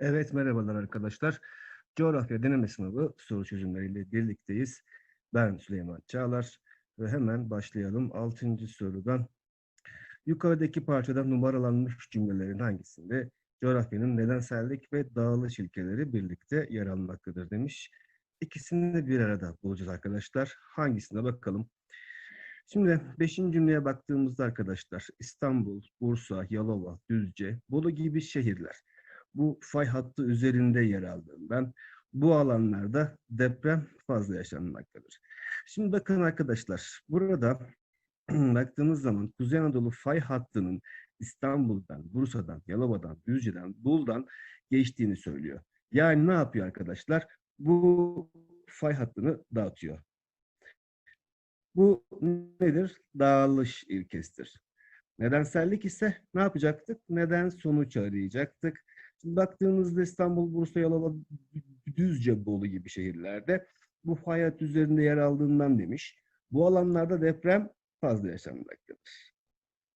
Evet, merhabalar arkadaşlar. Coğrafya deneme sınavı soru çözümleriyle birlikteyiz. Ben Süleyman Çağlar ve hemen başlayalım. Altıncı sorudan. Yukarıdaki parçada numaralanmış cümlelerin hangisinde coğrafyanın nedensellik ve dağılış ilkeleri birlikte yer almaktadır demiş. İkisini de bir arada bulacağız arkadaşlar. Hangisine bakalım. Şimdi beşinci cümleye baktığımızda arkadaşlar İstanbul, Bursa, Yalova, Düzce, Bolu gibi şehirler bu fay hattı üzerinde yer aldığından bu alanlarda deprem fazla yaşanmaktadır. Şimdi bakın arkadaşlar burada baktığımız zaman Kuzey Anadolu fay hattının İstanbul'dan, Bursa'dan, Yalova'dan, Düzce'den, Bul'dan geçtiğini söylüyor. Yani ne yapıyor arkadaşlar? Bu fay hattını dağıtıyor. Bu nedir? Dağılış ilkesidir. Nedensellik ise ne yapacaktık? Neden sonuç arayacaktık. Şimdi baktığımızda İstanbul, Bursa, Yalova, Düzce, Bolu gibi şehirlerde bu fay üzerinde yer aldığından demiş. Bu alanlarda deprem fazla yaşanmaktadır.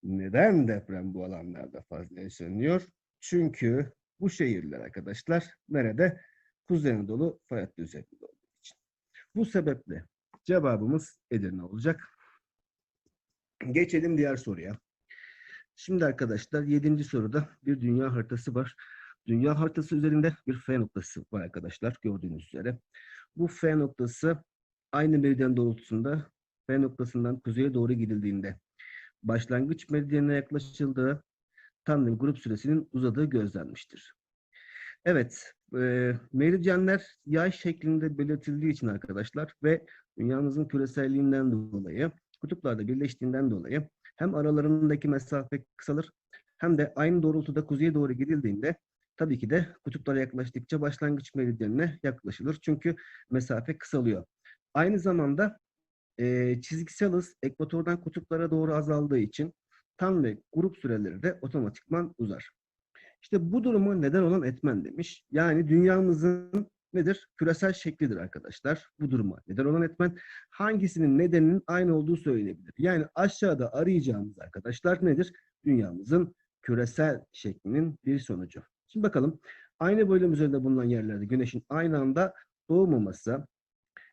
Neden deprem bu alanlarda fazla yaşanıyor? Çünkü bu şehirler arkadaşlar nerede? Kuzey Anadolu fay hattı üzerinde olduğu için. Bu sebeple cevabımız Edirne olacak. Geçelim diğer soruya. Şimdi arkadaşlar yedinci soruda bir dünya haritası var. Dünya haritası üzerinde bir F noktası var arkadaşlar gördüğünüz üzere. Bu F noktası aynı meridyen doğrultusunda F noktasından kuzeye doğru gidildiğinde başlangıç meridyenine yaklaşıldığı tandem grup süresinin uzadığı gözlenmiştir. Evet, e, meridyenler yay şeklinde belirtildiği için arkadaşlar ve dünyamızın küreselliğinden dolayı, kutuplarda birleştiğinden dolayı hem aralarındaki mesafe kısalır hem de aynı doğrultuda kuzeye doğru gidildiğinde tabii ki de kutuplara yaklaştıkça başlangıç meridyenine yaklaşılır. Çünkü mesafe kısalıyor. Aynı zamanda e, çizgisel hız ekvatordan kutuplara doğru azaldığı için tam ve grup süreleri de otomatikman uzar. İşte bu durumu neden olan etmen demiş. Yani dünyamızın nedir? Küresel şeklidir arkadaşlar. Bu duruma neden olan etmen hangisinin nedeninin aynı olduğu söylenebilir. Yani aşağıda arayacağımız arkadaşlar nedir? Dünyamızın küresel şeklinin bir sonucu. Şimdi bakalım. Aynı bölüm üzerinde bulunan yerlerde güneşin aynı anda doğmaması,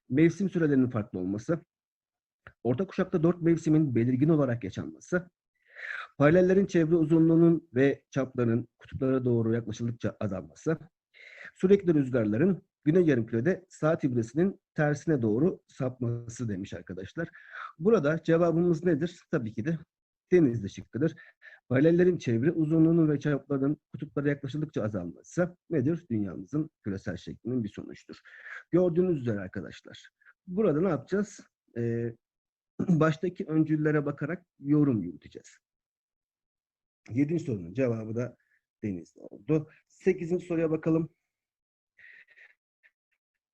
mevsim sürelerinin farklı olması, orta kuşakta dört mevsimin belirgin olarak yaşanması, paralellerin çevre uzunluğunun ve çaplarının kutuplara doğru yaklaşıldıkça azalması, sürekli rüzgarların güney yarımkürede saat ibresinin tersine doğru sapması demiş arkadaşlar. Burada cevabımız nedir? Tabii ki de denizli şıkkıdır. Paralellerin çevre uzunluğunun ve çaplarının kutuplara yaklaşıldıkça azalması nedir? Dünyamızın küresel şeklinin bir sonuçtur. Gördüğünüz üzere arkadaşlar. Burada ne yapacağız? Ee, baştaki öncüllere bakarak yorum yürüteceğiz. Yedinci sorunun cevabı da denizli oldu. Sekizinci soruya bakalım.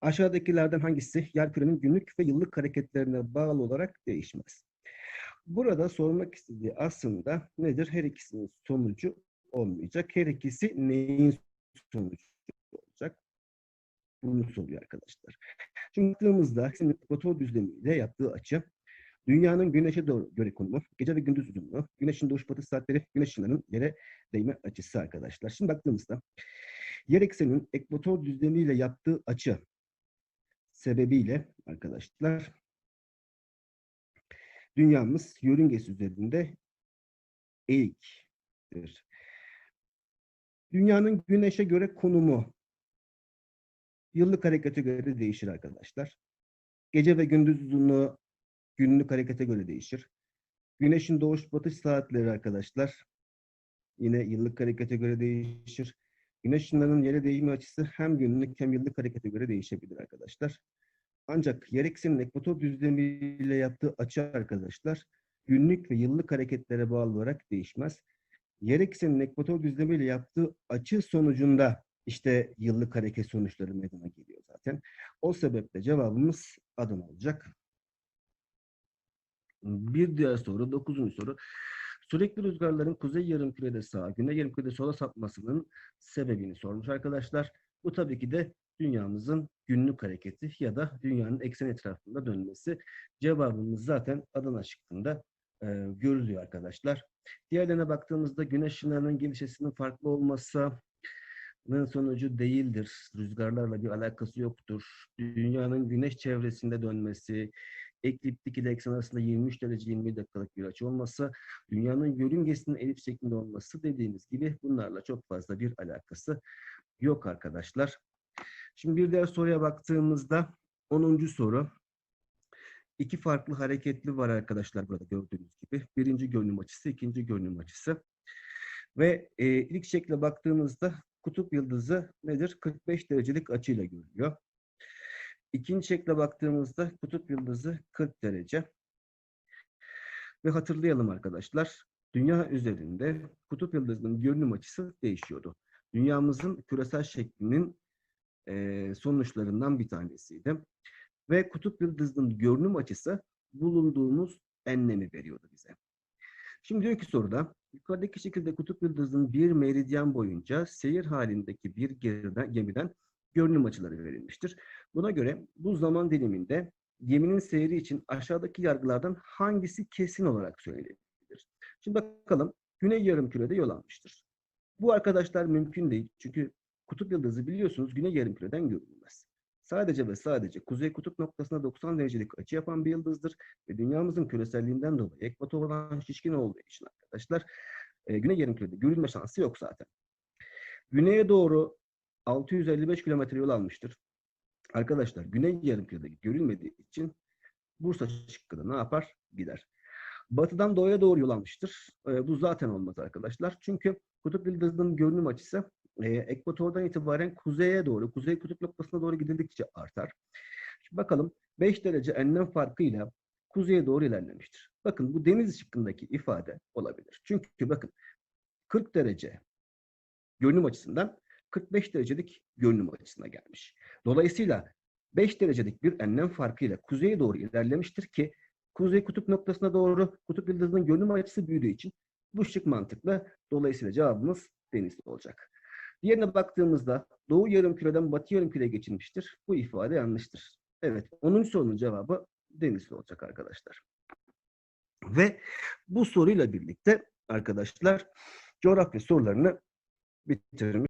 Aşağıdakilerden hangisi yerkürenin günlük ve yıllık hareketlerine bağlı olarak değişmez? Burada sormak istediği aslında nedir? Her ikisinin sonucu olmayacak. Her ikisi neyin sonucu olacak? Bunu soruyor arkadaşlar. Şimdi baktığımızda şimdi ekvator düzlemiyle yaptığı açı dünyanın güneşe doğru göre konumu, gece ve gündüz uzunluğu, güneşin doğuş batış saatleri, güneş ışınlarının yere değme açısı arkadaşlar. Şimdi baktığımızda yer ekseninin ekvator düzlemiyle yaptığı açı sebebiyle arkadaşlar dünyamız yörüngesi üzerinde eğiktir. Dünyanın güneşe göre konumu yıllık harekete göre değişir arkadaşlar. Gece ve gündüz uzunluğu günlük harekete göre değişir. Güneşin doğuş batış saatleri arkadaşlar yine yıllık harekete göre değişir. Güneş ışınlarının yere değme açısı hem günlük hem yıllık harekete göre değişebilir arkadaşlar. Ancak yer ekvator düzlemiyle yaptığı açı arkadaşlar günlük ve yıllık hareketlere bağlı olarak değişmez. Yer ekvator düzlemiyle yaptığı açı sonucunda işte yıllık hareket sonuçları meydana geliyor zaten. O sebeple cevabımız Adana olacak. Bir diğer soru, dokuzuncu soru. Sürekli rüzgarların kuzey yarımkürede sağa, güney yarımkürede sola sapmasının sebebini sormuş arkadaşlar. Bu tabii ki de dünyamızın günlük hareketi ya da dünyanın eksen etrafında dönmesi. Cevabımız zaten Adana şıkkında e, görülüyor arkadaşlar. Diğerlerine baktığımızda güneş ışınlarının gelişesinin farklı olması, sonucu değildir. Rüzgarlarla bir alakası yoktur. Dünyanın güneş çevresinde dönmesi, ekliptik ile eksen arasında 23 derece 20 dakikalık bir açı olması, dünyanın yörüngesinin elip şeklinde olması dediğimiz gibi bunlarla çok fazla bir alakası yok arkadaşlar. Şimdi bir diğer soruya baktığımızda 10. soru. İki farklı hareketli var arkadaşlar burada gördüğünüz gibi. Birinci görünüm açısı, ikinci görünüm açısı. Ve e, ilk şekle baktığımızda kutup yıldızı nedir? 45 derecelik açıyla görülüyor. İkinci şekle baktığımızda kutup yıldızı 40 derece. Ve hatırlayalım arkadaşlar, dünya üzerinde kutup yıldızının görünüm açısı değişiyordu. Dünyamızın küresel şeklinin sonuçlarından bir tanesiydi. Ve kutup yıldızının görünüm açısı bulunduğumuz enlemi veriyordu bize. Şimdi diyor ki soruda, yukarıdaki şekilde kutup yıldızının bir meridyen boyunca seyir halindeki bir gemiden görünüm açıları verilmiştir. Buna göre bu zaman diliminde geminin seyri için aşağıdaki yargılardan hangisi kesin olarak söylenebilir? Şimdi bakalım, Güney Yarımküre'de yol almıştır. Bu arkadaşlar mümkün değil. Çünkü kutup yıldızı biliyorsunuz Güney Yarımküre'den görünmez. Sadece ve sadece kuzey kutup noktasına 90 derecelik açı yapan bir yıldızdır ve dünyamızın küreselliğinden dolayı ekvatordan şişkin olduğu için arkadaşlar e, Güney Yarımküre'de görülme şansı yok zaten. Güneye doğru 655 kilometre yol almıştır. Arkadaşlar Güney Yarımküre'de görülmediği için Bursa şıkkı da ne yapar? Gider. Batıdan doğuya doğru yol almıştır. E, bu zaten olmaz arkadaşlar. Çünkü kutup yıldızının görünüm açısı e, ekvatordan itibaren kuzeye doğru, kuzey kutup noktasına doğru gidildikçe artar. Şimdi bakalım 5 derece enlem farkıyla kuzeye doğru ilerlemiştir. Bakın bu deniz şıkkındaki ifade olabilir. Çünkü bakın 40 derece görünüm açısından 45 derecelik görünüm açısına gelmiş. Dolayısıyla 5 derecelik bir enlem farkıyla kuzeye doğru ilerlemiştir ki kuzey kutup noktasına doğru kutup yıldızının görünüm açısı büyüdüğü için bu şık mantıkla dolayısıyla cevabımız denizli olacak. Diğerine baktığımızda doğu yarımküreden batı yarımküreye geçilmiştir. Bu ifade yanlıştır. Evet, 10. sorunun cevabı denizli olacak arkadaşlar. Ve bu soruyla birlikte arkadaşlar coğrafya sorularını bitirmiş